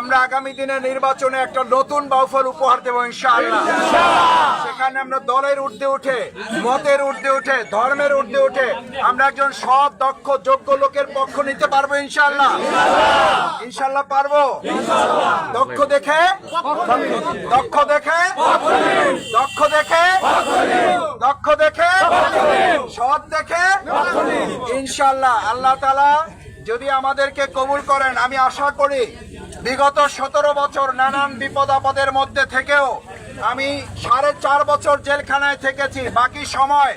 আমরা আগামী দিনে নির্বাচনে একটা নতুন বাউফল উপহার দেবো ইনশাআল্লাহ। সেখানে আমরা দলের ঊর্ধ্বে উঠে মতের ঊর্ধ্বে উঠে ধর্মের ঊর্ধ্বে উঠে আমরা একজন সৎ দক্ষ যোগ্য লোকের পক্ষ নিতে পারব ইনশাআল্লাহ। ইনশাআল্লাহ। পারব? দক্ষ দেখে? দক্ষ দেখে? দক্ষ দেখে? দক্ষ দেখে? সৎ দেখে? ইনশাআল্লাহ। আল্লাহ তালা যদি আমাদেরকে কবুল করেন আমি আশা করি বিগত সতেরো বছর নানান বিপদ আপদের মধ্যে থেকেও আমি সাড়ে চার বছর জেলখানায় থেকেছি। বাকি সময়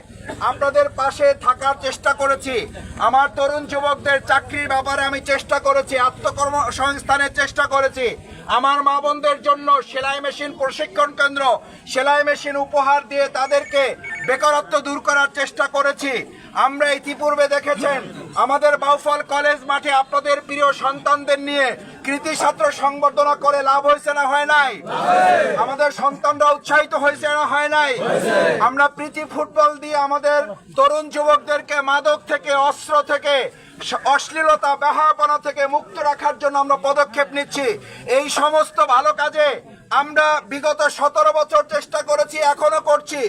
আপনাদের পাশে থাকার চেষ্টা করেছি। আমার তরুণ যুবকদের চাকরির ব্যাপারে আমি চেষ্টা করেছি আত্মকর্ম সংস্থানের চেষ্টা করেছি। আমার মা বোনদের জন্য সেলাই মেশিন প্রশিক্ষণ কেন্দ্র, সেলাই মেশিন উপহার দিয়ে তাদেরকে বেকারত্ব দূর করার চেষ্টা করেছি। আমরা ইতিপূর্বে দেখেছেন, আমাদের বাউফল কলেজ মাঠে আপনাদের প্রিয় সন্তানদের নিয়ে কৃতি ছাত্র সংবর্ধনা করে লাভ হয়েছে না হয় নাই? আমাদের সন্তানরা উৎসাহিত হয়েছে না হয় নাই? আমরা প্রীতি ফুটবল দিয়ে আমাদের তরুণ যুবকদেরকে মাদক থেকে, অস্ত্র থেকে, অশ্লীলতা ব্যাহাপনা থেকে মুক্ত রাখার জন্য আমরা পদক্ষেপ নিচ্ছি। এই সমস্ত ভালো কাজে আমরা বিগত সতেরো বছর চেষ্টা করেছি, এখনও করছি।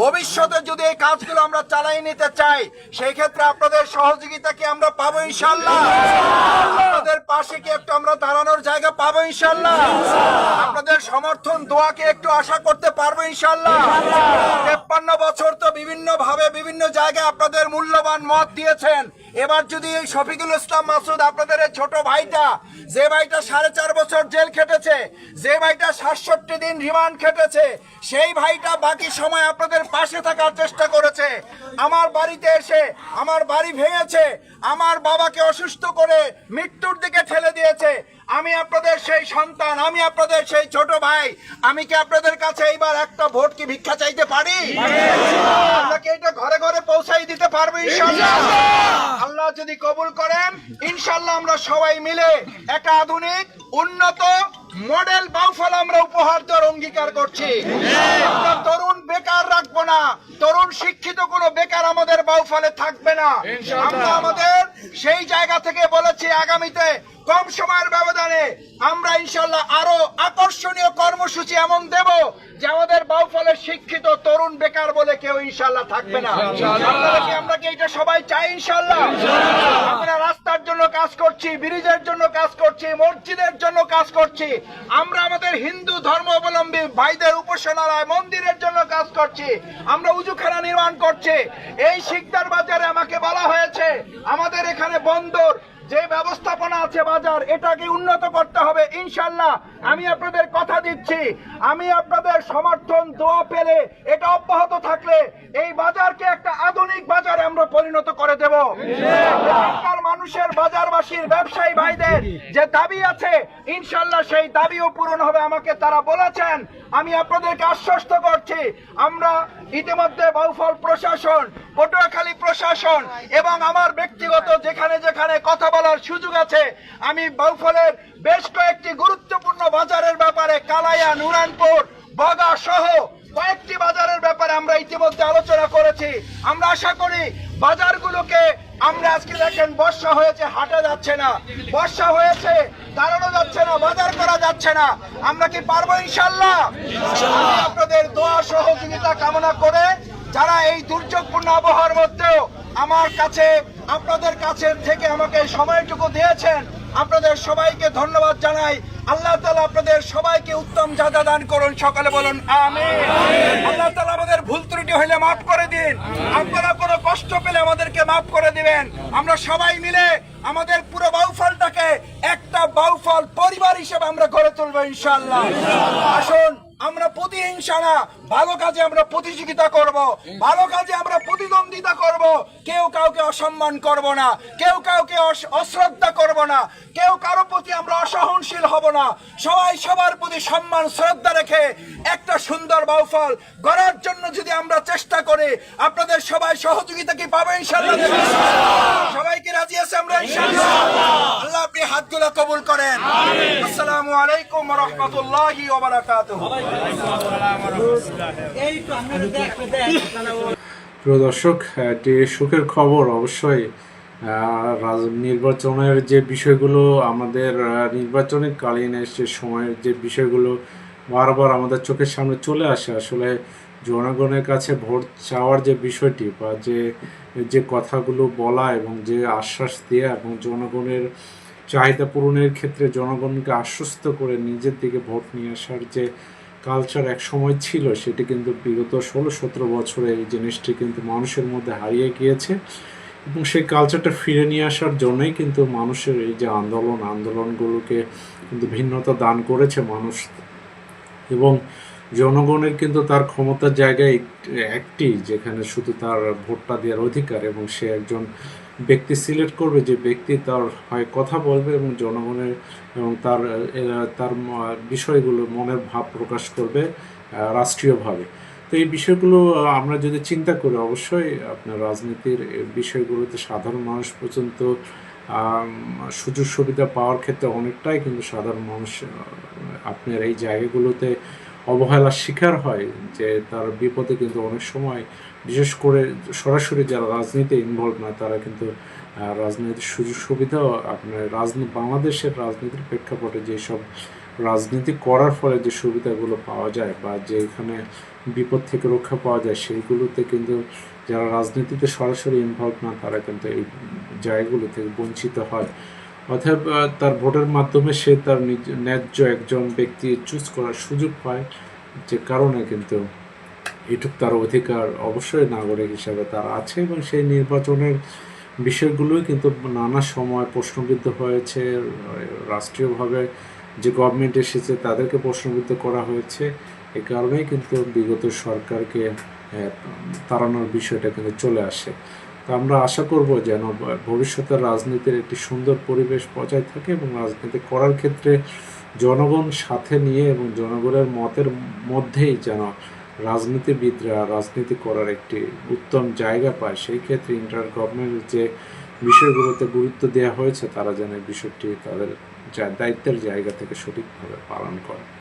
ভবিষ্যতে যদি এই কাজগুলো আমরা চালাই নিতে চাই, সেই ক্ষেত্রে আপনাদের সহযোগিতা কি আমরা পাবো ইনশাল্লাহ আপনাদের পাশে কি একটু আমরা দাঁড়ানোর জায়গা পাবো ইনশাল্লাহ আপনাদের সমর্থন, দোয়াকে একটু আশা করতে পারব ইনশাল্লাহ তেপ্পান্ন বছর তো বিভিন্ন ভাবে বিভিন্ন জায়গায় আপনাদের মূল্যবান মত দিয়েছেন। এবার যদি এই শফিকুল ইসলাম মাসুদ, আপনাদের ছোট ভাইটা, যে ভাইটা সাড়ে চার বছর জেল খেটেছে, যে ভাইটা সাতষট্টি দিন রিমান্ড খেটেছে, সেই ভাইটা বাকি সময় আপনাদের পাশে থাকার চেষ্টা করেছে। আমার বাড়িতে এসে, আমার বাড়ি ভেঙেছে, আমার বাবাকে অসুস্থ করে মৃত্যুর দিকে ঠেলে দিয়েছে। আমি আপনাদের সেই সন্তান আমি আপনাদের সেই ছোট ভাই। আমি কি আপনাদের কাছে এইবার একটা ভোট কি ভিক্ষা চাইতে পারি? আপনাকে এটা ঘরে ঘরে পৌঁছাই দিতে পারব ইনশাল্লাহ আল্লাহ যদি কবুল করেন ইনশাল্লাহ আমরা সবাই মিলে একটা আধুনিক উন্নত মডেল বাউফল আমরা উপহার দেওয়ার অঙ্গীকার করছি। তরুণ বেকার রাখব না। তরুণ শিক্ষিত কোনো বেকার আমাদের বাউফলে থাকবে না। আমরা আমাদের সেই জায়গা থেকে বলেছি আগামীতে কম সময়ের ব্যবধানে আমরা ইনশাল্লাহ আরও আকর্ষণীয় কর্মসূচি এমন দেব যে আমাদের বাউফলের শিক্ষিত তরুণ বেকার বলে কেউ ইনশাল্লাহ থাকবে না। আমরা কি এটা সবাই চাই ইনশাল্লাহ আমরা রাস্তার জন্য কাজ করছি ব্রিজের জন্য কাজ করছি মসজিদের জন্য কাজ করছি। আমরা আমাদের হিন্দু ধর্ম অবলম্বী ভাইদের উপাসনালয় মন্দিরের জন্য কাজ করছি। আমরা উজুখানা নির্মাণ করছি। এই শিকদার বাজারে আমাকে বলা হয়েছে আমাদের এখানে বন্দর যে ব্যবস্থাপনা আছে বাজার এটাকে উন্নত করতে হবে ইনশাল্লাহ আমি আপনাদের কথা দিচ্ছি। আমি আপনাদের সমর্থন দোয়া পেলে এটা অব্যাহত থাকলে এই বাজারকে একটা আধুনিক বাজারে আমরা পরিণত করে দেব। মানুষের বাজারবাসীর ব্যবসায়ী ভাইদের যে দাবি আছে, ইনশাল্লাহ সেই দাবিও পূরণ হবে আমাকে তারা বলেছেন। আমি আপনাদেরকে আশ্বস্ত করছি, আমরা ইতিমধ্যে বাউফল প্রশাসন, পটুয়াখালী প্রশাসন এবং আমার ব্যক্তিগত যেখানে যেখানে কথা বলার সুযোগ আছে, আমি বাউফলের বেশ কয়েকটি গুরুত্বপূর্ণ বাজারের ব্যাপারে কালাইয়া, নুরানপুর, বগা সহ কয়েকটি বাজারের ব্যাপারে আমরা ইতিমধ্যে আলোচনা করেছি। আমরা আশা করি বাজারগুলোকে আমরা আজকে দেখেন, বর্ষা হয়েছে, হাঁটা যাচ্ছে না। বর্ষা হয়েছে, দাঁড়ানো যাচ্ছে না, বাজার করা যাচ্ছে না। আমরা কি পারব ইনশাল্লাহ আপনাদের দোয়া সহযোগিতা কামনা করে যারা এই দুর্যোগপূর্ণ আবহাওয়ার মধ্যেও আমার কাছে, আপনাদের কাছে থেকে আমাকে সময়টুকু দিয়েছেন, আপনাদের সবাইকে ধন্যবাদ জানাই। আল্লাহ তালা আপনাদের সবাইকে উত্তম জাদা দান করুন সকালে বলুন আমি আল্লাহ তালা আমাদের ভুল ত্রুটি হইলে মাফ করে দিন। আপনারা কোনো কষ্ট পেলে আমাদেরকে মাফ করে দিবেন। আমরা সবাই মিলে আমাদের পুরো বাউফলটাকে একটা বাউফল পরিবার হিসেবে আমরা গড়ে তুলবো ইনশাল্লাহ আসুন আমরা প্রতিহিংসা না ভালো কাজে আমরা প্রতিযোগিতা করব, ভালো কাজে আমরা প্রতিদ্বন্দ্বিতা করব। কেউ কাউকে অসম্মান করব না, কেউ কাউকে অশ্রদ্ধা করব না, কেউ কারও প্রতি আমরা অসহনশীল হব না। সবাই সবার প্রতি সম্মান, শ্রদ্ধা রেখে একটা সুন্দর বাউফল গড়ার জন্য যদি আমরা চেষ্টা করি, আপনাদের সবাই সহযোগিতা কি পাবে ইনশাল্লাহ সবাইকে রাজি আছে আমরা ইনশাল্লাহ আল্লাহ আপনি হাতগুলো কবুল করেন। আসসালামু আলাইকুম রহমতুল্লাহি ওয়া বারাকাতুহু। প্রিয় দর্শক একটি সুখের খবর অবশ্যই নির্বাচনের যে বিষয়গুলো আমাদের আহ, নির্বাচনের কালীন সে সময়ের যে বিষয়গুলো বারবার আমাদের চোখের সামনে চলে আসে আসলে জনগণের কাছে ভোট চাওয়ার যে বিষয়টি বা যে যে কথাগুলো বলা এবং যে আশ্বাস দেওয়া এবং জনগণের চাহিদা পূরণের ক্ষেত্রে জনগণকে আশ্বস্ত করে নিজের দিকে ভোট নিয়ে আসার যে কালচার এক সময় ছিল, সেটি কিন্তু বিগত ষোলো সতেরো বছরে এই জিনিসটি কিন্তু মানুষের মধ্যে হারিয়ে গিয়েছে এবং সেই কালচারটা ফিরে নিয়ে আসার জন্যই কিন্তু মানুষের এই যে আন্দোলন, আন্দোলনগুলোকে কিন্তু ভিন্নতা দান করেছে মানুষ এবং জনগণের কিন্তু তার ক্ষমতার জায়গায় একটি, যেখানে শুধু তার ভোটটা দেওয়ার অধিকার এবং সে একজন ব্যক্তি সিলেক্ট করবে যে ব্যক্তি তার হয় কথা বলবে এবং জনগণের এবং তার তার বিষয়গুলো মনের ভাব প্রকাশ করবে রাষ্ট্রীয়ভাবে। তো এই বিষয়গুলো আমরা যদি চিন্তা করি, অবশ্যই আপনার রাজনীতির বিষয়গুলোতে সাধারণ মানুষ পর্যন্ত সুযোগ সুবিধা পাওয়ার ক্ষেত্রে অনেকটাই কিন্তু সাধারণ মানুষ আপনার এই জায়গাগুলোতে অবহেলার শিকার হয় যে তার বিপদে কিন্তু অনেক সময়, বিশেষ করে সরাসরি যারা রাজনীতি ইনভলভ না তারা কিন্তু রাজনীতির সুযোগ সুবিধাও আপনার রাজনীতি, বাংলাদেশের রাজনীতির প্রেক্ষাপটে যেসব রাজনীতি করার ফলে যে সুবিধাগুলো পাওয়া যায় বা যে এখানে বিপদ থেকে রক্ষা পাওয়া যায়, সেইগুলোতে কিন্তু যারা রাজনীতিতে সরাসরি ইনভলভ না তারা কিন্তু এই জায়গাগুলো থেকে বঞ্চিত হয়। আহ, তার ভোটের মাধ্যমে সে তার ন্যায্য একজন ব্যক্তি চুজ করার সুযোগ পায় যে কারণে কিন্তু এটুক তার অধিকার অবশ্যই নাগরিক হিসাবে তার আছে এবং সেই নির্বাচনের বিষয়গুলোই কিন্তু নানা সময় প্রশ্নবিদ্ধ হয়েছে। রাষ্ট্রীয়ভাবে যে গভর্নমেন্ট এসেছে তাদেরকে প্রশ্নবিদ্ধ করা হয়েছে। এ কারণেই কিন্তু বিগত সরকারকে তাড়ানোর বিষয়টা কিন্তু চলে আসে। তো আমরা আশা করব যেন ভবিষ্যতের রাজনীতির একটি সুন্দর পরিবেশ বজায় থাকে এবং রাজনীতি করার ক্ষেত্রে জনগণ সাথে নিয়ে এবং জনগণের মতের মধ্যেই যেন রাজনীতিবিদরা রাজনীতি করার একটি উত্তম জায়গা পায়, সেই ক্ষেত্রে ইন্টার গভর্নমেন্ট যে বিষয়গুলোতে গুরুত্ব দেওয়া হয়েছে, তারা যেন এই বিষয়টি তাদের দায়িত্বের জায়গা থেকে সঠিকভাবে পালন করে।